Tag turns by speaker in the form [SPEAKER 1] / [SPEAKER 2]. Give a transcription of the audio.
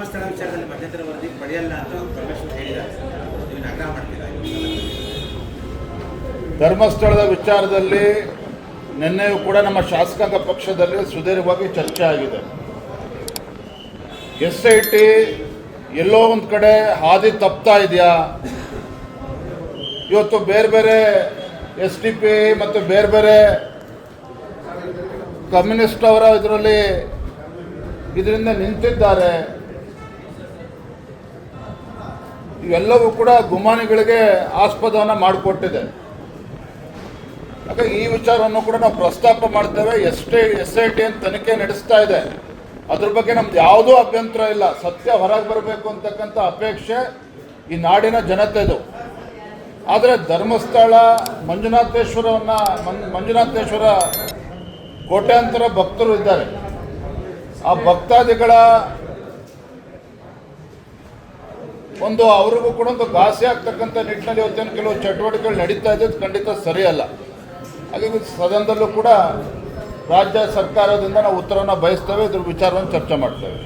[SPEAKER 1] ಧರ್ಮಸ್ಥಳ ವಿಚಾರದಲ್ಲಿ ಮಧ್ಯಂತರ ವರದಿ ಪಡೆಯಲ್ಲ ಅಂತ ಪರಮೇಶ್ವರ್ ಹೇಳಿದ್ದಾರೆ. ನೀವು ಆಗ್ರಹ ಮಾಡ್ತೀರಾ?
[SPEAKER 2] ಧರ್ಮಸ್ಥಳದ ವಿಚಾರದಲ್ಲಿ ನಿನ್ನೆಯೂ ಕೂಡ ನಮ್ಮ ಶಾಸಕಾಂಗ ಪಕ್ಷದಲ್ಲಿ ಸುದೀರ್ಘವಾಗಿ ಚರ್ಚೆ ಆಗಿದೆ. ಎಸ್ ಐ ಟಿ ಎಲ್ಲೋ ಒಂದು ಕಡೆ ಹಾದಿ ತಪ್ತಾ ಇದೆಯಾ? ಇವತ್ತು ಬೇರೆ ಬೇರೆ ಎಸ್ ಡಿ ಪಿ ಮತ್ತು ಬೇರೆ ಬೇರೆ ಕಮ್ಯುನಿಸ್ಟ್ ಅವರ ಇದರಲ್ಲಿ ಇದರಿಂದ ನಿಂತಿದ್ದಾರೆ. ಇವೆಲ್ಲವೂ ಕೂಡ ಗುಮಾನಿಗಳಿಗೆ ಆಸ್ಪದವನ್ನು ಮಾಡಿಕೊಟ್ಟಿದೆ. ಹಾಗಾಗಿ ಈ ವಿಚಾರವನ್ನು ಕೂಡ ನಾವು ಪ್ರಸ್ತಾಪ ಮಾಡ್ತೇವೆ. ಎಷ್ಟೇ ಎಸ್ ಐ ಟಿ ತನಿಖೆ ನಡೆಸ್ತಾ ಇದೆ. ಅದ್ರ ಬಗ್ಗೆ ನಮ್ದು ಯಾವುದೂ ಅಭ್ಯಂತರ ಇಲ್ಲ. ಸತ್ಯ ಹೊರಗೆ ಬರಬೇಕು ಅಂತಕ್ಕಂಥ ಅಪೇಕ್ಷೆ ಈ ನಾಡಿನ ಜನತೆದು. ಆದರೆ ಧರ್ಮಸ್ಥಳ, ಮಂಜುನಾಥೇಶ್ವರವನ್ನು ಮಂಜುನಾಥೇಶ್ವರ ಕೋಟ್ಯಾಂತರ ಭಕ್ತರು ಇದ್ದಾರೆ. ಆ ಭಕ್ತಾದಿಗಳ ಒಂದು ಅವ್ರಿಗೂ ಕೂಡ ಒಂದು ಘಾಸಿ ಆಗ್ತಕ್ಕಂಥ ನಿಟ್ಟಿನಲ್ಲಿ ಇವತ್ತೇನು ಕೆಲವು ಚಟುವಟಿಕೆಗಳು ನಡೀತಾ ಇದ್ದು ಖಂಡಿತ ಸರಿಯಲ್ಲ. ಹಾಗಾಗಿ ಸದನದಲ್ಲೂ ಕೂಡ ರಾಜ್ಯ ಸರ್ಕಾರದಿಂದ ನಾವು ಉತ್ತರವನ್ನು ಬಯಸ್ತೇವೆ, ಇದ್ರ ವಿಚಾರವನ್ನು ಚರ್ಚೆ ಮಾಡ್ತೇವೆ.